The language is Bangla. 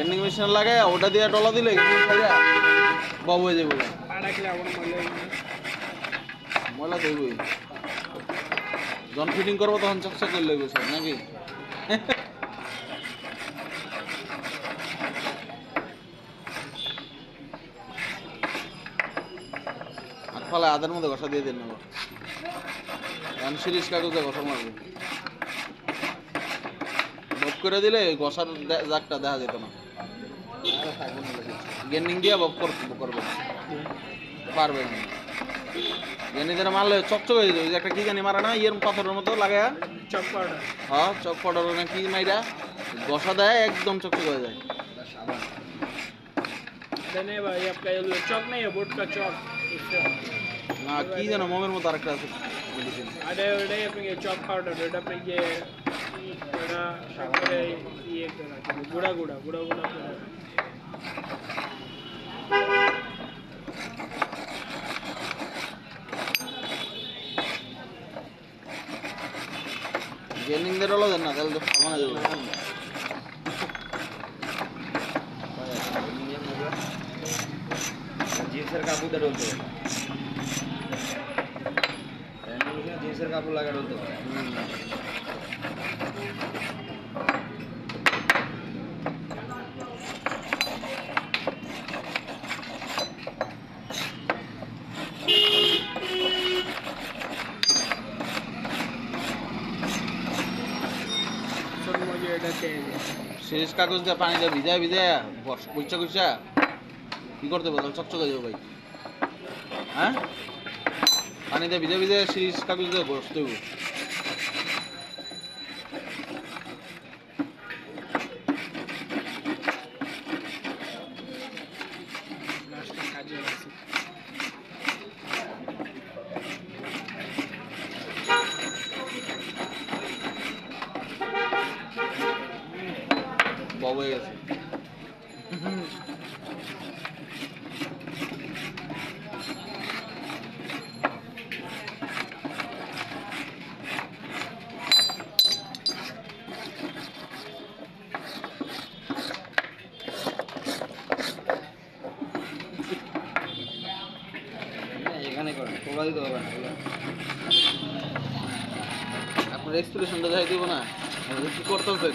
বেন্ডিং মেশিন লাগে, ওটা দিয়ে টলা দিলে বাবু হয়ে যাবে ময়লা ধরবই যখন ফিটিং করব তখন চকচক করে লইব সব নাকি? ফলে আদের মধ্যে ঘষা দিয়ে দিন নেব এখন সিরিজ কাগজে ঘষা মারবো। বব করে দিলে দে- জাগটা দেখা যেত না। চকচক হয়ে একটা কি জানি না পাথরের মতো হ্যাঁ? চক হ্যাঁ, চক কি দেয় একদম চকচক হয়ে যায়। চক নেই চক। যেন মোমের মতো আরেকটা আছে। আরে ওটাই আপনাকে চক তাহলে তো সামানা যাবে জিন্সের কাপড় দিয়ে ডলতে পারে জিন্সের কাপড় লাগা ডলতে পারে শেষ কাগজ দিয়ে পানি দিয়ে ভিজায় ভিজায় কুচা কুচা কি করতে হবে চকচকে যাবে ভাই। হ্যাঁ? পানি দিয়ে ভিজে ভিজে শেষ কাগজ দিয়ে বসতে বব হয়ে তোলা দিতে হবে না। আপনার এক্সপ্রেশনটা দেখাই দিব না। কি করতেছেন?